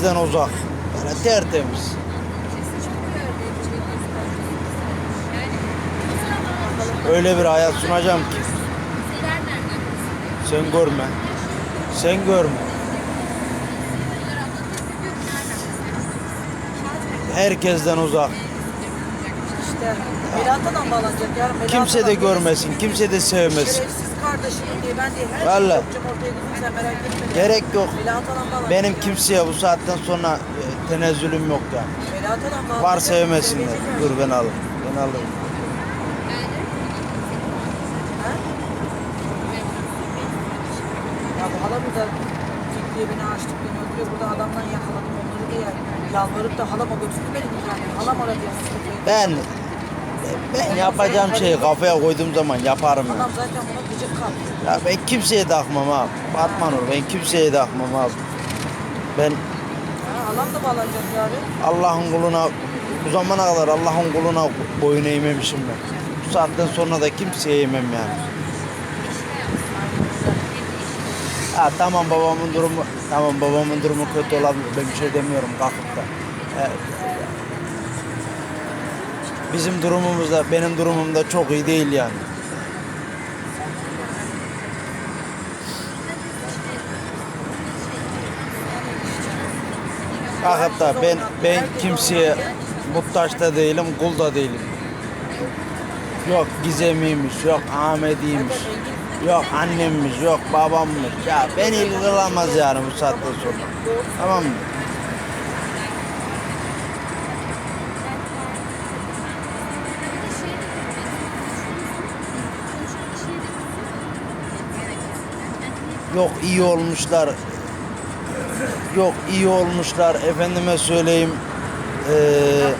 herkesten uzak. Böyle tertemiz. Öyle bir hayat sunacağım ki sen görme. Sen görme. Herkesten uzak. İşte Melahat'a da bağlanacak ya. Kimse de görmesin, kimse de sevmesin. Kardeşim diye ben diye her Vallahi. şeyi yapacağım ortaya kızım sen merak etme. Gerek yok. Da. Benim ya. kimseye bu saatten sonra e, tenezzülüm yok yani. Da. Var sevmesinler. Dur ben alayım. Ben alayım. Ha? Ya bu hala burada ciddiye beni açtık beni öldürüyor. Burada adamdan yakaladım onları diye yalvarıp da halama götürdü beni tane. Halam aradı ya. Ben ben yapacağım şeyi kafaya koyduğum zaman yaparım ya. Adam zaten buna gıcık kaldı. Ya ben kimseye takmam abi. Batman olur. Ben kimseye takmam abi. Ben Ha, da bağlanacak ya abi. Allah'ın kuluna bu zamana kadar Allah'ın kuluna boyun eğmemişim ben. Bu saatten sonra da kimseye eğmem yani. Ha tamam babamın durumu tamam babamın durumu kötü olabilir. Ben bir şey demiyorum kalkıp da. Evet. Bizim durumumuz da benim durumum da çok iyi değil yani. Kalkıp da ben ben kimseye muhtaç da değilim, kul da değilim. Yok Gizem'iymiş, yok Ahmet'iymiş, yok annemmiş, yok babammış. Ya beni ilgilenmez yani bu saatten sonra. Tamam mı? yok iyi olmuşlar. Yok iyi olmuşlar. Efendime söyleyeyim eee